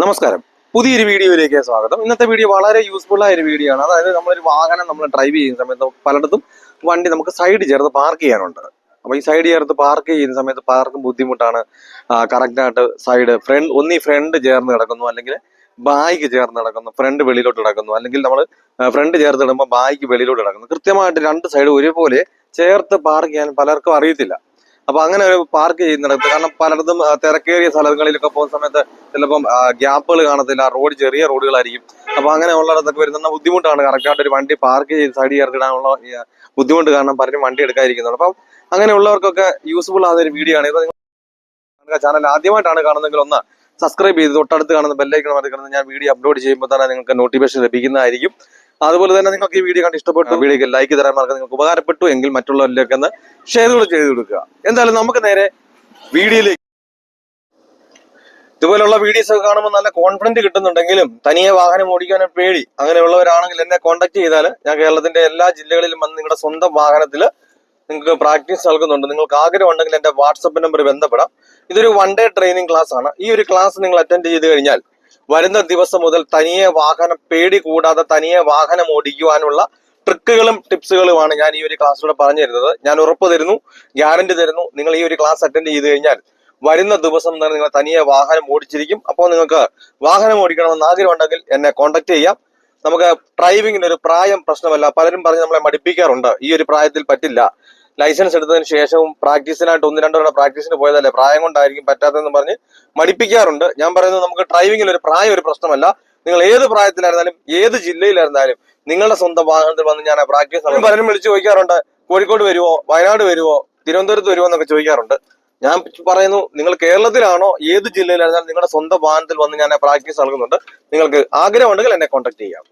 നമസ്കാരം. പുതിയൊരു വീഡിയോയിലേക്ക് സ്വാഗതം. ഇന്നത്തെ വീഡിയോ വളരെ യൂസ്ഫുൾ ആയ ഒരു വീഡിയോ ആണ്. അതായത് നമ്മളൊരു വാഹനം നമ്മൾ ഡ്രൈവ് ചെയ്യുന്ന സമയത്ത് പലയിടത്തും വണ്ടി നമുക്ക് സൈഡ് ചേർത്ത് പാർക്ക് ചെയ്യാനുണ്ട്. അപ്പൊ ഈ സൈഡ് ചേർത്ത് പാർക്ക് ചെയ്യുന്ന സമയത്ത് പാർക്കും ബുദ്ധിമുട്ടാണ്. കറക്റ്റായിട്ട് സൈഡ് ഫ്രണ്ട് ഒന്നീ ഫ്രണ്ട് ചേർന്ന് കിടക്കുന്നു. അല്ലെങ്കിൽ ബായിക്ക് ചേർന്ന് കിടക്കുന്നു. ഫ്രണ്ട് വെളിയിലോട്ട് കിടക്കുന്നു. അല്ലെങ്കിൽ നമ്മൾ ഫ്രണ്ട് ചേർത്ത് ഇടുമ്പോൾ ബായിക്ക് വെളിയിലോട്ട് കിടക്കുന്നു. കൃത്യമായിട്ട് രണ്ട് സൈഡ് ഒരുപോലെ ചേർത്ത് പാർക്ക് ചെയ്യാൻ പലർക്കും അറിയത്തില്ല. അപ്പൊ അങ്ങനെ ഒരു പാർക്ക് ചെയ്യുന്നിടത്ത് കാരണം പലയിടത്തും തിരക്കേറിയ സ്ഥലങ്ങളിലൊക്കെ പോകുന്ന സമയത്ത് ചിലപ്പം ഗ്യാപ്പുകൾ കാണത്തില്ല. റോഡ് ചെറിയ റോഡുകളായിരിക്കും അപ്പൊ അങ്ങനെ ഉള്ളിടത്തൊക്കെ വരുന്ന ബുദ്ധിമുട്ടാണ്. കറക്റ്റായിട്ട് ഒരു വണ്ടി പാർക്ക് ചെയ്ത് സൈഡ് ചേർത്തിടാനുള്ള ബുദ്ധിമുട്ട് കാരണം പലരും വണ്ടി എടുക്കാതിരിക്കുന്നുണ്ട് അപ്പം അങ്ങനെയുള്ളവർക്കൊക്കെ യൂസ്ഫുൾ ആകുന്ന ഒരു വീഡിയോ ആണ്. ചാനൽ ആദ്യമായിട്ടാണ് കാണുന്നതെങ്കിൽ ഒന്ന് സബ്സ്ക്രൈബ് ചെയ്ത് തൊട്ടടുത്ത് കാണുന്ന ബെല്ലൈക്കൺ മറികടന്ന് ഞാൻ വീഡിയോ അപ്ലോഡ് ചെയ്യുമ്പോൾ തന്നെ നിങ്ങൾക്ക് നോട്ടിഫിക്കേഷൻ ലഭിക്കുന്നതായിരിക്കും. അതുപോലെ തന്നെ നിങ്ങൾക്ക് ഈ വീഡിയോ കണ്ട് ഇഷ്ടപ്പെട്ടു വീഡിയോക്ക് ലൈക്ക് തരാൻ മാർക്ക് നിങ്ങൾക്ക് ഉപകാരപ്പെട്ടു എങ്കിൽ മറ്റുള്ളവരിലേക്ക് ഒന്ന് ഷെയർ കൂടെ ചെയ്ത് കൊടുക്കുക. എന്തായാലും നമുക്ക് നേരെ വീഡിയോയിലേക്ക്. ഇതുപോലുള്ള വീഡിയോസ് ഒക്കെ കാണുമ്പോൾ നല്ല കോൺഫിഡന്റ് കിട്ടുന്നുണ്ടെങ്കിലും തനിയെ വാഹനം ഓടിക്കാൻ പേടി. അങ്ങനെയുള്ളവരാണെങ്കിൽ എന്നെ കോൺടാക്ട് ചെയ്താൽ ഞാൻ കേരളത്തിന്റെ എല്ലാ ജില്ലകളിലും വന്ന് നിങ്ങളുടെ സ്വന്തം വാഹനത്തിൽ നിങ്ങൾക്ക് പ്രാക്ടീസ് നൽകുന്നുണ്ട്. നിങ്ങൾക്ക് ആഗ്രഹം ഉണ്ടെങ്കിൽ എന്റെ വാട്സപ്പ് നമ്പർ ബന്ധപ്പെടാം. ഇതൊരു വൺ ഡേ ട്രെയിനിങ് ക്ലാസ് ആണ്. ഈ ഒരു ക്ലാസ് നിങ്ങൾ അറ്റൻഡ് ചെയ്ത് കഴിഞ്ഞാൽ വരുന്ന ദിവസം മുതൽ തനിയെ വാഹനം പേടി കൂടാതെ തനിയെ വാഹനം ഓടിക്കുവാനുള്ള ട്രിക്കുകളും ടിപ്സുകളുമാണ് ഞാൻ ഈ ഒരു ക്ലാസ്സിലൂടെ പറഞ്ഞു തരുന്നത്. ഞാൻ ഉറപ്പ് തരുന്നു ഗ്യാരണ്ടി തരുന്നു നിങ്ങൾ ഈ ഒരു ക്ലാസ് അറ്റൻഡ് ചെയ്ത് കഴിഞ്ഞാൽ വരുന്ന ദിവസം തന്നെ നിങ്ങൾ തനിയെ വാഹനം ഓടിച്ചിരിക്കും. അപ്പോൾ നിങ്ങൾക്ക് വാഹനം ഓടിക്കണമെന്ന് ആഗ്രഹം ഉണ്ടെങ്കിൽ എന്നെ കോൺടാക്ട് ചെയ്യാം. നമുക്ക് ഡ്രൈവിങ്ങിന് ഒരു പ്രായം പ്രശ്നമല്ല. പലരും പറഞ്ഞ് നമ്മളെ മടിപ്പിക്കാറുണ്ട്. ഈ ഒരു പ്രായത്തിൽ പറ്റില്ല. ലൈസൻസ് എടുത്തതിന് ശേഷവും പ്രാക്ടീസിനായിട്ട് ഒന്ന് രണ്ടോ പ്രാക്ടീസിന് പോയതല്ലേ? പ്രായം കൊണ്ടായിരിക്കും പറ്റാത്തതെന്ന് പറഞ്ഞ് മടിപ്പിക്കാറുണ്ട്. ഞാൻ പറയുന്നത് നമുക്ക് ഡ്രൈവിംഗിൽ ഒരു പ്രായം ഒരു പ്രശ്നമല്ല. നിങ്ങൾ ഏത് പ്രായത്തിലായിരുന്നാലും ഏത് ജില്ലയിലായിരുന്നാലും നിങ്ങളുടെ സ്വന്തം വാഹനത്തിൽ വന്ന് ഞാൻ പ്രാക്ടീസ് പലരും വിളിച്ച് ചോദിക്കാറുണ്ട് കോഴിക്കോട് വരുവോ വയനാട് വരുവോ തിരുവനന്തപുരത്ത് വരുമോ എന്നൊക്കെ ചോദിക്കാറുണ്ട്. ഞാൻ പറയുന്നു നിങ്ങൾ കേരളത്തിലാണോ ഏത് ജില്ലയിലായിരുന്നാലും നിങ്ങളുടെ സ്വന്തം വാഹനത്തിൽ വന്ന് ഞാൻ പ്രാക്ടീസ് നൽകുന്നുണ്ട്. നിങ്ങൾക്ക് ആഗ്രഹമുണ്ടെങ്കിൽ എന്നെ കോൺടാക്ട് ചെയ്യാം.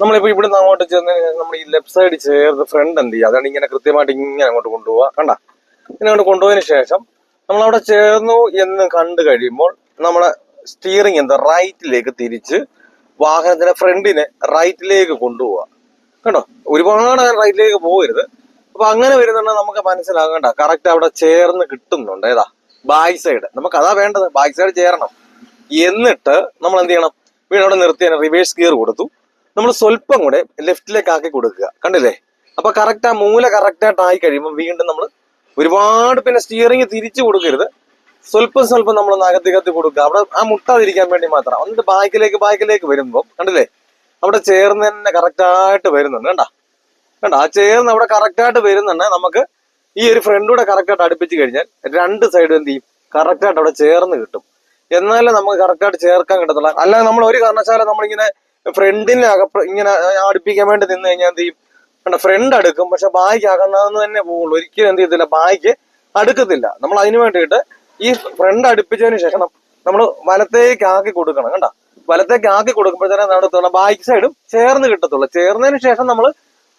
നമ്മളിപ്പോ ഇവിടുന്ന് അങ്ങോട്ട് ചെന്ന് നമ്മൾ ഈ ലെഫ്റ്റ് സൈഡ് ചേർത്ത് ഫ്രണ്ട് എന്ത് ചെയ്യുക? അതാണ് ഇങ്ങനെ കൃത്യമായിട്ട് ഇങ്ങനെ അങ്ങോട്ട് കൊണ്ടുപോവുക. കണ്ട? ഇങ്ങനെ അങ്ങോട്ട് കൊണ്ടുപോയതിന് ശേഷം നമ്മൾ അവിടെ ചേർന്നു എന്ന് കണ്ടു കഴിയുമ്പോൾ നമ്മളെ സ്റ്റിയറിംഗ് എന്താ? റൈറ്റിലേക്ക് തിരിച്ച് വാഹനത്തിന്റെ ഫ്രണ്ടിനെ റൈറ്റിലേക്ക് കൊണ്ടുപോവുക. കണ്ടോ? ഒരുപാട് റൈറ്റിലേക്ക് പോകരുത്. അപ്പൊ അങ്ങനെ വരുന്നുണ്ടെങ്കിൽ നമുക്ക് മനസ്സിലാകണ്ട കറക്റ്റ് അവിടെ ചേർന്ന് കിട്ടുന്നുണ്ട്. ഏതാ? ബാക്ക് സൈഡ് നമുക്ക് അതാ വേണ്ടത്. ബാക്ക് സൈഡ് ചേരണം. എന്നിട്ട് നമ്മൾ എന്ത് ചെയ്യണം? വീണ്ടും അവിടെ നിർത്തി റിവേഴ്സ് ഗിയർ കൊടുത്തു. നമ്മൾ സ്വല്പം കൂടെ ലെഫ്റ്റിലേക്ക് ആക്കി കൊടുക്കുക. കണ്ടില്ലേ? അപ്പൊ കറക്റ്റ് ആ മൂല കറക്റ്റ് ആയിട്ട് ആയി കഴിയുമ്പോൾ വീണ്ടും നമ്മൾ ഒരുപാട് പിന്നെ സ്റ്റിയറിംഗ് തിരിച്ചു കൊടുക്കരുത്. സ്വല്പം സ്വല്പം നമ്മൾ നകത്തികത്തി കൊടുക്കുക. അവിടെ ആ മുട്ടാതിരിക്കാൻ വേണ്ടി മാത്രം. എന്നിട്ട് ബാക്കിലേക്ക് ബാക്കിലേക്ക് വരുമ്പോൾ കണ്ടില്ലേ? അവിടെ ചേർന്ന് തന്നെ കറക്റ്റായിട്ട് വരുന്നുണ്ട്. കണ്ട? കണ്ട? ആ ചേർന്ന് അവിടെ കറക്റ്റായിട്ട് വരുന്നുണ്ട്. നമുക്ക് ഈ ഒരു ഫ്രണ്ടൂടെ കറക്റ്റായിട്ട് അടുപ്പിച്ച് കഴിഞ്ഞാൽ രണ്ട് സൈഡും എന്ത് ചെയ്യും? കറക്റ്റായിട്ട് അവിടെ ചേർന്ന് കിട്ടും. എന്നാലേ നമുക്ക് കറക്റ്റായിട്ട് ചേർക്കാൻ കിട്ടത്തുള്ളൂ. അല്ലാതെ നമ്മൾ ഒരു കാരണവശാലും നമ്മളിങ്ങനെ ഫ്രണ്ടിനെ ഇങ്ങനെ അടുപ്പിക്കാൻ വേണ്ടി നിന്ന് കഴിഞ്ഞാൽ എന്ത് ചെയ്യും? കണ്ട ഫ്രണ്ട് അടുക്കും. പക്ഷെ ബായ്ക്ക് അകന്നാന്ന് തന്നെ പോവുള്ളൂ. ഒരിക്കലും എന്ത് ചെയ്യത്തില്ല. ബായ്ക്ക് അടുക്കത്തില്ല. നമ്മൾ അതിന് വേണ്ടിയിട്ട് ഈ ഫ്രണ്ട് അടുപ്പിച്ചതിന് ശേഷം നമ്മൾ വലത്തേക്ക് ആക്കി കൊടുക്കണം. കണ്ട? വലത്തേക്ക് ആക്കി കൊടുക്കുമ്പോഴത്തേനും നടത്തുള്ള ബാക്ക് സൈഡും ചേർന്ന് കിട്ടത്തുള്ളൂ. ചേർന്നതിന് ശേഷം നമ്മൾ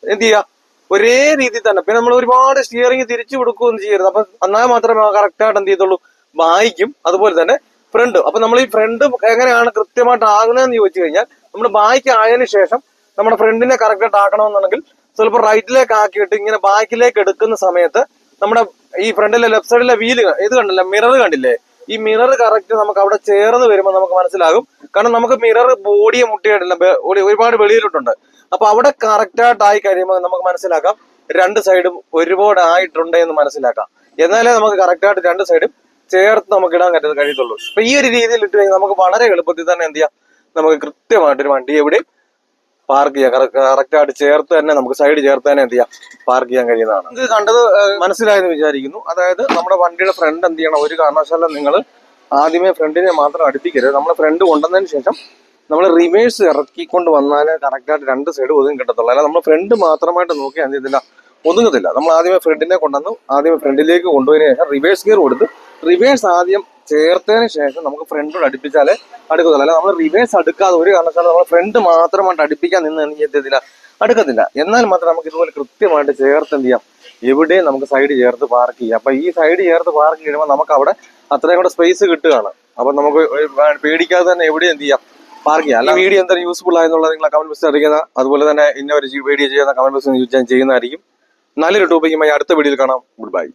എന്ത് ചെയ്യുക? ഒരേ രീതിയിൽ തന്നെ. പിന്നെ നമ്മൾ ഒരുപാട് സ്റ്റിയറിംഗ് തിരിച്ചു കൊടുക്കുകയൊന്നും ചെയ്യരുത്. അപ്പൊ എന്നാൽ മാത്രമേ കറക്റ്റ് ആയിട്ട് എന്ത് ചെയ്യത്തുള്ളൂ? ബായിക്കും അതുപോലെ തന്നെ ഫ്രണ്ട് അപ്പൊ നമ്മൾ ഈ ഫ്രണ്ട് എങ്ങനെയാണ് കൃത്യമായിട്ട് ആകുന്നതെന്ന് ചോദിച്ചു കഴിഞ്ഞാൽ നമ്മൾ ബാക്ക് ആയതിനു ശേഷം നമ്മുടെ ഫ്രണ്ടിനെ കറക്റ്റായിട്ട് ആക്കണമെന്നുണ്ടെങ്കിൽ ചിലപ്പോൾ റൈറ്റിലേക്ക് ആക്കിയിട്ട് ഇങ്ങനെ ബാക്കിലേക്ക് എടുക്കുന്ന സമയത്ത് നമ്മുടെ ഈ ഫ്രണ്ടിലെ ലെഫ്റ്റ് സൈഡിലെ വീൽ ഇത് കണ്ടില്ല? മിറർ കണ്ടില്ലേ? ഈ മിറർ കറക്റ്റ് നമുക്ക് അവിടെ ചേർന്ന് വരുമ്പോൾ നമുക്ക് മനസ്സിലാകും. കാരണം നമുക്ക് മിറർ ബോഡിയെ മുട്ടിയായിട്ടില്ല ഒരുപാട് വെളിയിലോട്ടുണ്ട്. അപ്പൊ അവിടെ കറക്റ്റായിട്ട് ആയി കഴിയുമ്പോൾ നമുക്ക് മനസ്സിലാക്കാം രണ്ട് സൈഡും ഒരുപാട് ആയിട്ടുണ്ട് എന്ന് മനസ്സിലാക്കാം. എന്നാലേ നമുക്ക് കറക്റ്റായിട്ട് രണ്ട് സൈഡും ചേർത്ത് നമുക്ക് ഇടാൻ പറ്റുന്നത് കഴിയത്തുള്ളൂ അപ്പൊ ഈ ഒരു രീതിയിൽ ഇട്ട് കഴിഞ്ഞാൽ നമുക്ക് വളരെ എളുപ്പത്തിൽ തന്നെ എന്ത് ചെയ്യാം? നമുക്ക് കൃത്യമായിട്ട് ഒരു വണ്ടി എവിടെ പാർക്ക് ചെയ്യാം. കറക്റ്റ് ആയിട്ട് ചേർത്ത് തന്നെ നമുക്ക് സൈഡ് ചേർത്ത് തന്നെ എന്ത് ചെയ്യാം? പാർക്ക് ചെയ്യാൻ കഴിയുന്നതാണ്. ഇത് കണ്ടത് മനസ്സിലായെന്ന് വിചാരിക്കുന്നു. അതായത് നമ്മുടെ വണ്ടിയുടെ ഫ്രണ്ട് എന്ത് ചെയ്യണം? ഒരു കാരണവശാലും നിങ്ങൾ ആദ്യമേ ഫ്രണ്ടിനെ മാത്രം അടുപ്പിക്കരുത്. നമ്മളെ ഫ്രണ്ട് കൊണ്ടുവന്നതിന് ശേഷം നമ്മൾ റിവേഴ്സ് ഇറക്കിക്കൊണ്ട് വന്നാലേ കറക്റ്റായിട്ട് രണ്ട് സൈഡ് ഒതുങ്ങി കിട്ടത്തുള്ളൂ. അല്ല നമ്മൾ ഫ്രണ്ട് മാത്രമായിട്ട് നോക്കി എന്ത് ചെയ്തില്ല ഒതുങ്ങത്തില്ല. നമ്മൾ ആദ്യമേ ഫ്രണ്ടിനെ കൊണ്ടുവന്നു. ആദ്യമേ ഫ്രണ്ടിലേക്ക് കൊണ്ടുപോയതിനു ശേഷം റിവേഴ്സ് ഗിയർ കൊടുത്ത് റിവേഴ്സ് ആദ്യം ചേർത്തതിന് ശേഷം നമുക്ക് ഫ്രണ്ടോട് അടുപ്പിച്ചാൽ അടുക്കത്തുള്ളൂ. അല്ല നമ്മൾ റിവേഴ്സ് അടുക്കാതെ ഒരു കാരണവശാലും നമ്മൾ ഫ്രണ്ട് മാത്രമായിട്ട് അടുപ്പിക്കാൻ നിന്ന് എനിക്ക് എത്തിയതില്ല അടുക്കത്തില്ല. എന്നാൽ മാത്രം നമുക്ക് ഇതുപോലെ കൃത്യമായിട്ട് ചേർത്ത് എന്ത് ചെയ്യാം? എവിടെയും നമുക്ക് സൈഡ് ചേർത്ത് പാർക്ക് ചെയ്യാം. അപ്പൊ ഈ സൈഡ് ചേർത്ത് പാർക്ക് ചെയ്യുമ്പോൾ നമുക്ക് അവിടെ അത്രയും കൂടെ സ്പേസ് കിട്ടുകയാണ്. അപ്പൊ നമുക്ക് പേടിക്കാതെ തന്നെ എവിടെയും എന്ത് ചെയ്യാം? പാർക്ക് ചെയ്യാം. അല്ല വീഡിയോ എന്തായാലും യൂസ്ഫുൾ ആയെന്നുള്ളത് നിങ്ങൾ കമന്റ് ബോക്സിൽ അറിയിക്കുന്ന അതുപോലെ തന്നെ ഇന്ന ഒരു വീഡിയോ ചെയ്യുന്ന കമന്റ് ബോക്സിൽ ചെയ്യുന്നതായിരിക്കും. നല്ലൊരു ടോപ്പിക്കുമായി അടുത്ത വീഡിയോയിൽ കാണാം. Good bye